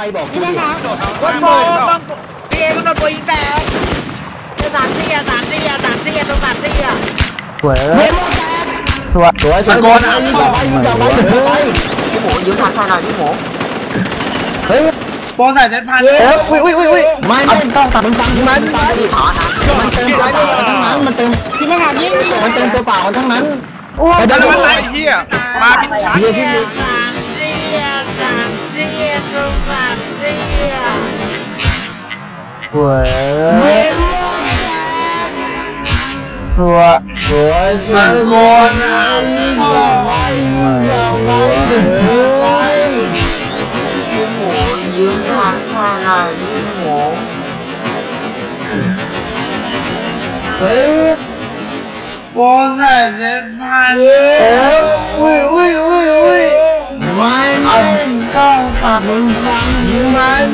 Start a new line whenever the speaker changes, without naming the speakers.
โอ้โหต้องพี่เอก็โดนตัวยิงแตกสามสี่อะสามสี่อะสามสี่อะตรงสามสี่อะ
สวยเลยสวยสวยสวยโกนอะ
จับไว้จับไว้พี่หมูยืมทางข้างหน่อยพี่หมู
เฮ้ย
โปรใส่เจ็ดพัน
เอ้ยอุ้ยอุ้ยอุ้ยอุ้ยไม่ไม่ต้องตัดมันฟังมันมัน
พี่ขอนะ
เติมตัวเปล่าทั้งนั้นมันเติม
พี่มาหายิง
มันเติมตัวเปล่าทั้งนั้นโอ้ย
แล้
เดี๋ยวว
มันไอ้เหี้ยมาผิดชั้น
สามสี่อะสามสี่อะตรงสามสี่อะ
สวยสวยสวยสวยโกนอะสวยสวย
พี่หมูยืมทางข้างหน่อยพี่หมู
của của của dân con ăn của con này đến hai Mừng. Như mai